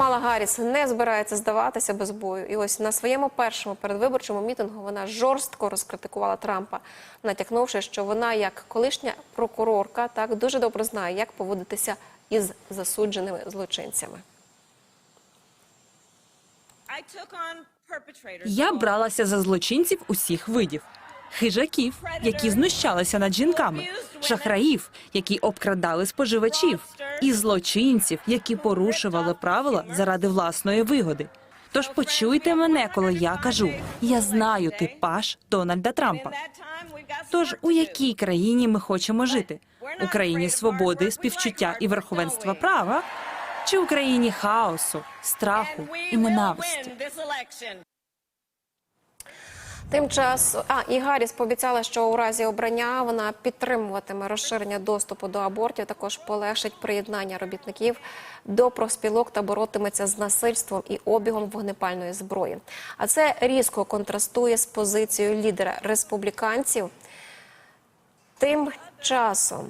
Камала Гарріс не збирається здаватися без бою. І ось на своєму першому передвиборчому мітингу вона жорстко розкритикувала Трампа, натякнувши, що вона, як колишня прокурорка, так дуже добре знає, як поводитися із засудженими злочинцями. Я бралася за злочинців усіх видів. Хижаків, які знущалися над жінками, шахраїв, які обкрадали споживачів, і злочинців, які порушували правила заради власної вигоди. Тож почуйте мене, коли я кажу: я знаю типаж Дональда Трампа. Тож у якій країні ми хочемо жити? У країні свободи, співчуття і верховенства права, чи у країні хаосу, страху і ненависті? Тим часом, а і Гарріс пообіцяла, що у разі обрання вона підтримуватиме розширення доступу до абортів, також полегшить приєднання робітників до профспілок та боротиметься з насильством і обігом вогнепальної зброї. А це різко контрастує з позицією лідера республіканців. Тим часом